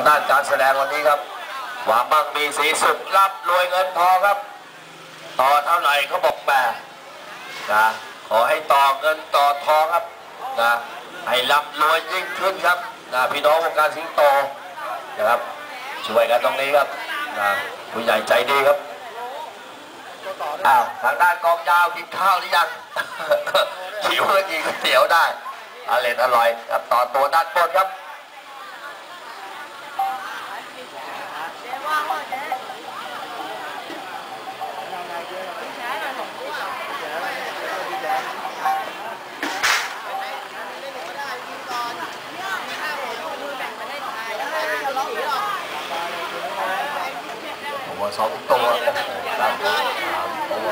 ด้านการแสดงวันนี้ครับหวังมั่งมีสีสุขรับรวยเงินทองครับ ต่อเท่าไหร่เขาบอกแปนะขอให้ต่อเงินต่อทองครับนะให้ร่ำรวยยิ่งขึ้นครับนะพี่น้องวงการสิงโตนะครับ ช่วยกันตรงนี้ครับนะผู้ใหญ่ใจดีครับอ้าวทางด้านกองยาวกินข้าวหรือยังหิวก็กินก๋วยเตี๋ยวได้อร่อยอร่อยครับต่อตัวด้านบนครับ ผมว่าสองตัวครับสามตัว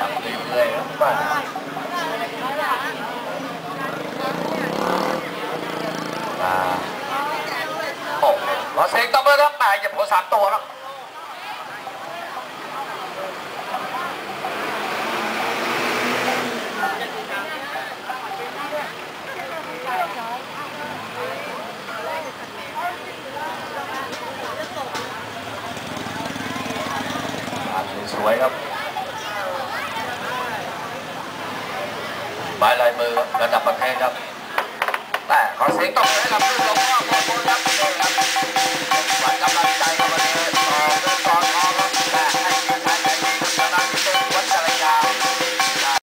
จับดีเลยครับป้าอ่าโอ้ขอเสียงตบมือครับแปดอย่าหัวสามตัวครับ สวยครับหมายลายมือระดับประเทศครับ แต่ขอเสียงตบมือให้กับผู้ชมว่าขอบคุณครับ